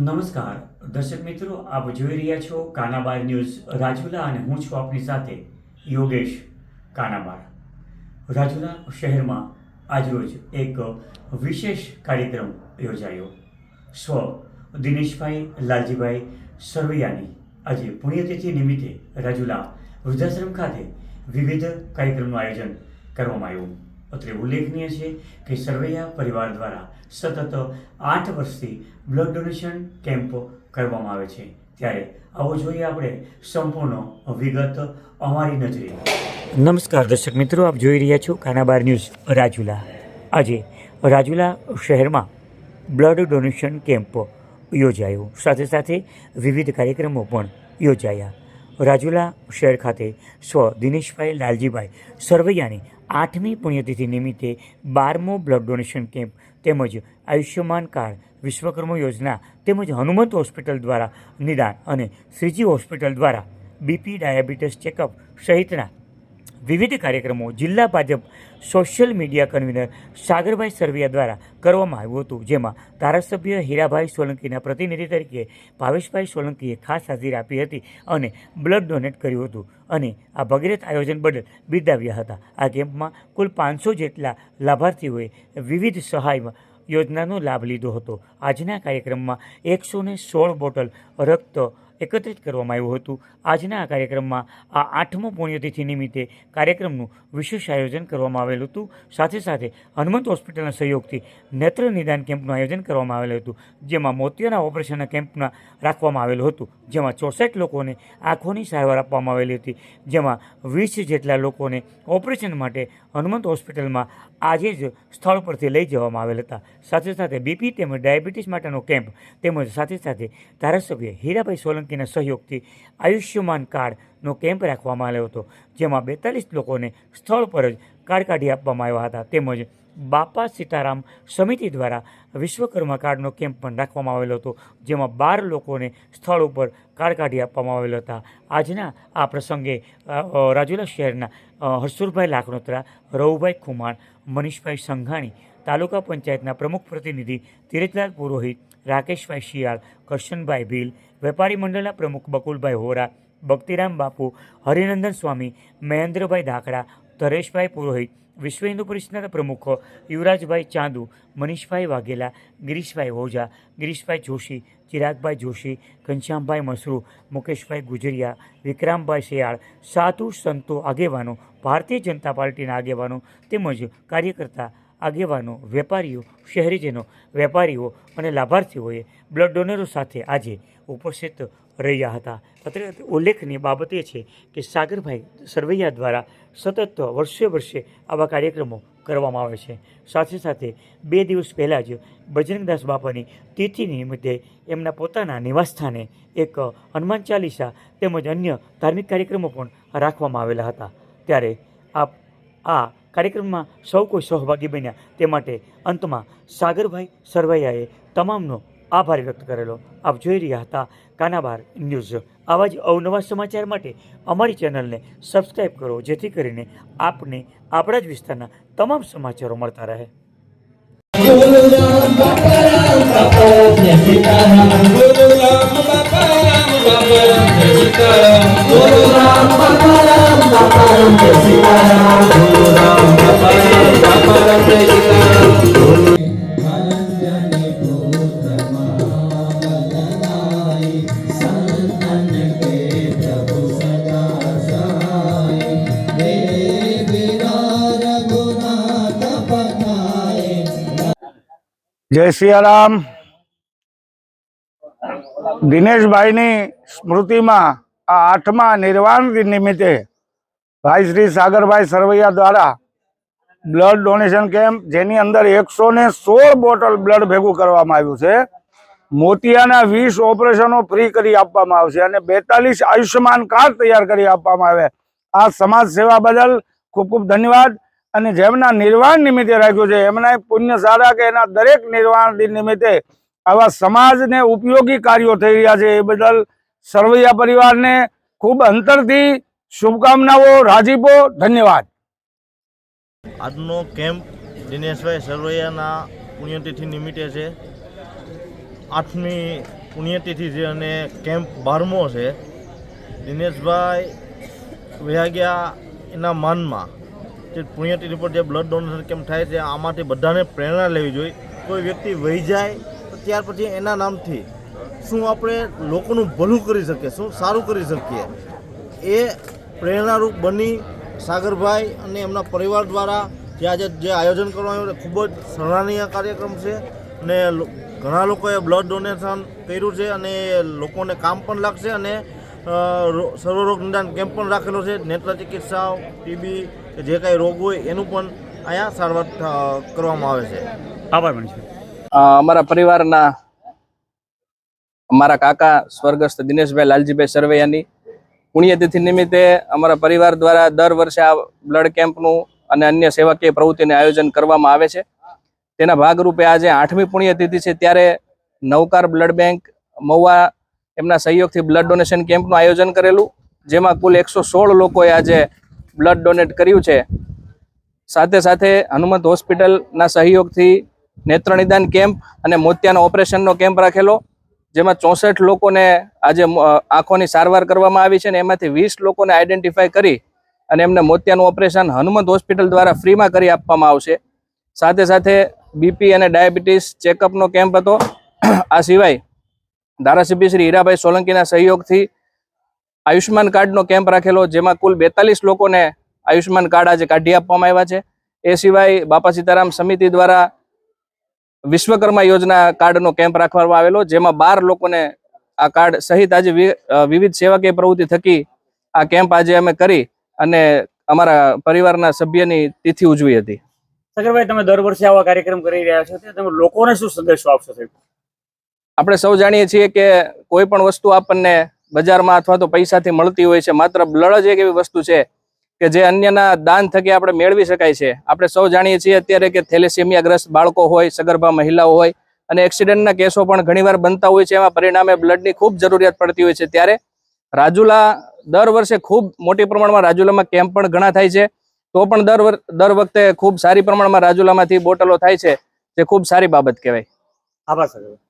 નમસ્કાર. દર્શક મિત્રો, આપ જોઈ રહ્યા છો કાનાબાર ન્યૂઝ રાજુલા અને હું છું આપની સાથે યોગેશ કાનાબાર. રાજુલા શહેરમાં આજરોજ એક વિશેષ કાર્યક્રમ યોજાયો. સ્વ દિનેશભાઈ લાલજીભાઈ સરવૈયાની આજે પુણ્યતિથિ નિમિત્તે રાજુલા વૃદ્ધાશ્રમ ખાતે વિવિધ કાર્યક્રમનું આયોજન કરવામાં આવ્યું. અત્રે ઉલ્લેખનીય છે કે સરવૈયા પરિવાર દ્વારા સતત આઠ વર્ષથી બ્લડ ડોનેશન કેમ્પ કરવામાં આવે છે. ત્યારે આવો જોઈએ આપણે સંપૂર્ણ વિગત અમારી નજરે. નમસ્કાર દર્શક મિત્રો, આપ જોઈ રહ્યા છો કાનાબાર ન્યૂઝ રાજુલા. આજે રાજુલા શહેરમાં બ્લડ ડોનેશન કેમ્પ યોજાયો. સાથે સાથે વિવિધ કાર્યક્રમો પણ યોજાયા. રાજુલા શહેર ખાતે સ્વ દિનેશભાઈ લાલજીભાઈ સરવૈયાની આઠમી પુણ્યતિથિ નિમિત્તે બારમો બ્લડ ડોનેશન કેમ્પ તેમજ આયુષ્યમાન કાર્ડ, વિશ્વકર્મ યોજના તેમજ હનુમંત હોસ્પિટલ દ્વારા નિદાન અને શ્રીજી હોસ્પિટલ દ્વારા બીપી ડાયાબિટીસ ચેકઅપ સહિતના વિવિધ કાર્યક્રમો જિલ્લા Bhajap social media convener Sagarbhai Sarvaiya દ્વારા કરવામાં આવ્યું હતું, જેમાં ધારાસભ્ય હીરાભાઈ સોલંકીના પ્રતિનિધિ તરીકે ભાવેશભાઈ સોલંકીએ ખાસ હાજરી આપી હતી અને બ્લડ ડોનેટ કર્યું હતું અને આ ભગીરથ આયોજન બદલ બિરદાવ્યા હતા. આ કેમ્પમાં કુલ પાંચસો જેટલા લાભાર્થીઓએ વિવિધ સહાય યોજનાનો લાભ લીધો હતો. આજના કાર્યક્રમમાં એકસો સોળ બોટલ રક્ત એકત્રિત કરવામાં આવ્યું હતું. આજના આ કાર્યક્રમમાં આ આઠમો પુણ્યતિથિ નિમિત્તે કાર્યક્રમનું વિશેષ આયોજન કરવામાં આવેલું હતું. સાથે સાથે હનુમંત હોસ્પિટલના સહયોગથી નેત્ર નિદાન કેમ્પનું આયોજન કરવામાં આવેલું હતું, જેમાં મોતિયાના ઓપરેશનના કેમ્પના રાખવામાં આવેલું હતું, જેમાં ચોસઠ લોકોને આંખોની સારવાર આપવામાં આવેલી હતી, જેમાં વીસ જેટલા લોકોને ઓપરેશન માટે હનુમંત હોસ્પિટલમાં આજે જ સ્થળ પરથી લઈ જવામાં આવેલ હતા. સાથે સાથે બીપી તેમજ ડાયાબિટીસ માટેનો કેમ્પ તેમજ સાથે સાથે ધારાસભ્ય હીરાભાઈ સોલંકીના સહયોગથી આયુષ્યમાન કાર્ડનો કેમ્પ રાખવામાં આવ્યો હતો, જેમાં બેતાલીસ લોકોને સ્થળ પર જ કાર્ડ કાઢી આપવામાં આવ્યા હતા. તેમજ બાપા સીતારામ સમિતિ દ્વારા વિશ્વકર્મા કાર્ડનો કેમ્પ પણ રાખવામાં આવેલો હતો, જેમાં બાર લોકોને સ્થળ ઉપર કાર્ડ કાઢી આપવામાં આવેલા હતા. આજના આ પ્રસંગે રાજુલા શહેરના હર્ષુરભાઈ લાખણોત્રા રવુભાઈ ખુમાણ, મનીષભાઈ સંઘાણી, તાલુકા પંચાયતના પ્રમુખ પ્રતિનિધિ ધીરજલાલ પુરોહિત રાકેશભાઈ શિયાળ, કરશનભાઈ ભીલ, વેપારી મંડળના પ્રમુખ બકુલભાઈ હોરા, ભક્તિરામ બાપુ, હરિનંદન સ્વામી, મહેન્દ્રભાઈ ધાકડા, ધરેશભાઈ પુરોહિત, વિશ્વ હિન્દુ પરિષદના પ્રમુખ યુવરાજભાઈ ચાંદુ, મનીષભાઈ વાઘેલા, ગિરીશભાઈ ઓઝા ગિરીશભાઈ જોશી, ચિરાગભાઈ જોશી, ઘનશ્યામભાઈ મસરૂ, મુકેશભાઈ ગુજરિયા, વિક્રામભાઈ શિયાળ, સાધુ સંતો આગેવાનો, ભારતીય જનતા પાર્ટીના આગેવાનો તેમજ કાર્યકર્તા આગેવાનો, વેપારીઓ, શહેરીજનો, વેપારીઓ અને લાભાર્થીઓએ બ્લડ ડોનરો સાથે આજે ઉપસ્થિત રહ્યા હતા. અત્રે ઉલ્લેખનીય બાબત એ છે કે સાગરભાઈ સરવૈયા દ્વારા સતત વર્ષે વર્ષે આવા કાર્યક્રમો કરવામાં આવે છે. સાથે સાથે બે દિવસ પહેલાં જ બજરંગદાસ બાપાની તિથિ નિમિત્તે એમના પોતાના નિવાસસ્થાને એક હનુમાન ચાલીસા તેમજ અન્ય ધાર્મિક કાર્યક્રમો પણ રાખવામાં આવેલા હતા. ત્યારે આપ આ કાર્યક્રમમાં સૌ કોઈ સહભાગી બન્યા. તે માટે અંતમાં સાગરભાઈ સરવૈયાએ તમામનો આભાર વ્યક્ત કરેલો. આપ જોઈ રહ્યા હતા કાનાબાર ન્યૂઝ. આવા જ અવનવા સમાચાર માટે અમારી ચેનલને સબસ્ક્રાઈબ કરો, જેથી કરીને આપને આપણા જ વિસ્તારના તમામ સમાચારો મળતા રહે. જય સિયારામ. દિનેશભાઈની સ્મૃતિમાં આ આઠમા નિર્વાણ નિમિત્તે ભાઈ શ્રી સાગરભાઈ સરવૈયા દ્વારા બ્લડ ડોનેશન કેમ્પ, જેની અંદર એકસો ને સોળ બોટલ બ્લડ ભેગું કરવામાં આવ્યું છે. મોતિયાના વીસ ઓપરેશનો ફ્રી કરી આપવામાં આવશે અને બેતાલીસ આયુષ્યમાન કાર્ડ તૈયાર કરી આપવામાં આવે. આ સમાજ સેવા બદલ ખૂબ ખૂબ ધન્યવાદ. અને જેમના નિર્વાણ નિમિત્તે રાખ્યું છે, એમના પુણ્ય સારા કે એના દરેક નિર્વાણ નિમિત્તે આવા સમાજને ઉપયોગી કાર્યો થઈ રહ્યા છે. એ બદલ સરવૈયા પરિવારને ખૂબ અંતરથી શુભકામનાઓ, રાજીપો, ધન્યવાદ. આજનો કેમ્પ દિનેશભાઈ સરવૈયાના પુણ્યતિથિ નિમિત્તે છે. આઠમી પુણ્યતિથિ છે અને કેમ્પ બારમો છે. દિનેશભાઈ વ્યાગ્યા ગયા એના માનમાં જે પુણ્યતિથિ પર જે બ્લડ ડોનેશન કેમ્પ થાય છે, આમાંથી બધાને પ્રેરણા લેવી જોઈએ. કોઈ વ્યક્તિ વહી જાય, તો ત્યાર પછી એના નામથી શું આપણે લોકોનું ભલું કરી શકીએ, શું સારું કરી શકીએ? એ પ્રેરણારૂપ બની સાગરભાઈ અને એમના પરિવાર દ્વારા જે આજે જે આયોજન કરવામાં આવ્યું ખૂબ જ સરાહનીય કાર્યક્રમ છે. અને ઘણા લોકોએ બ્લડ ડોનેશન કર્યું છે અને લોકોને કામ પણ લાગશે અને સર્વરોગ નિદાન કેમ્પ પણ રાખેલો છે. નેત્ર ચિકિત્સા ટીબી કે જે કાંઈ રોગ હોય એનું પણ અહીંયા સારવાર કરવામાં આવે છે. આભાર મનીષભાઈ અમારા પરિવારના અમારા કાકા સ્વર્ગસ્થ દિનેશભાઈ લાલજીભાઈ સરવૈયાની પુણ્યતિથિ નિમિત્તે અમારા પરિવાર દ્વારા દર વર્ષે આ બ્લડ કેમ્પનું અને અન્ય સેવાકીય પ્રવૃત્તિનું આયોજન કરવામાં આવે છે. તેના ભાગરૂપે આજે આઠમી પુણ્યતિથિ છે ત્યારે નવકાર બ્લડ બેંક મહુવા એમના સહયોગથી બ્લડ ડોનેશન કેમ્પનું આયોજન કરેલું જેમાં કુલ એકસો સોળ લોકોએ આજે બ્લડ ડોનેટ કર્યું છે. સાથે સાથે હનુમંત હોસ્પિટલના સહયોગથી નેત્ર નિદાન કેમ્પ અને મોતિયાના ઓપરેશનનો કેમ્પ રાખેલો, જેમાં ચોસઠ લોકોને આજે આંખોની સારવાર કરવામાં આવી છે અને એમાંથી વીસ લોકોને આઈડેન્ટિફાય કરી અને એમને મોતિયાનું ઓપરેશન હનુમંત હોસ્પિટલ દ્વારા ફ્રીમાં કરી આપવામાં આવશે. સાથે સાથે બીપી અને ડાયાબિટીસ ચેકઅપનો કેમ્પ હતો. આ સિવાય ધારાસભ્ય શ્રી હીરાભાઈ સોલંકીના સહયોગથી આયુષ્માન કાર્ડનો કેમ્પ રાખેલો જેમાં કુલ બેતાલીસ લોકોને આયુષ્યમાન કાર્ડ આજે કાઢી આપવામાં આવ્યા છે. એ સિવાય બાપા સીતારામ સમિતિ દ્વારા વિશ્વકર્મા યોજના કાર્ડનો કેમ્પ રાખવામાં આવેલો જેમાં બાર લોકોને આ કાર્ડ સહિત આજે વિવિધ સેવાકીય પ્રવૃત્તિ થકી આ કેમ્પ આજે અમે કરી અને અમારા પરિવારના સભ્યની તિથિ ઉજવી હતી. સાગરભાઈ તમે દર વર્ષે આવા કાર્યક્રમ કરી રહ્યા છો તમે લોકોને શું સંદેશો આપશો સાહેબ? આપણે સૌ જાણીએ છીએ કે કોઈ પણ વસ્તુ આપણને બજારમાં અથવા તો પૈસાથી મળતી હોય છે. માત્ર બ્લડ જ એક એવી વસ્તુ છે કે જે અન્યના દાન થકી આપણે મેળવી શકાય છે. આપણે સૌ જાણીએ છીએ અત્યારે કે થેલેસેમિયાગ્રસ્ત બાળકો હોય, સગર્ભા મહિલાઓ હોય અને એક્સિડન્ટના કેસો પણ ઘણીવાર બનતા હોય છે. એમાં પરિણામે બ્લડની ખૂબ જરૂરિયાત પડતી હોય છે. ત્યારે રાજુલા દર વર્ષે ખૂબ મોટી પ્રમાણમાં રાજુલામાં કેમ્પ પણ ઘણા થાય છે. તો પણ દર દર વખતે ખૂબ સારી પ્રમાણમાં રાજુલામાંથી બોટલો થાય છે, જે ખૂબ સારી બાબત કહેવાય. આભાર સાગરભાઈ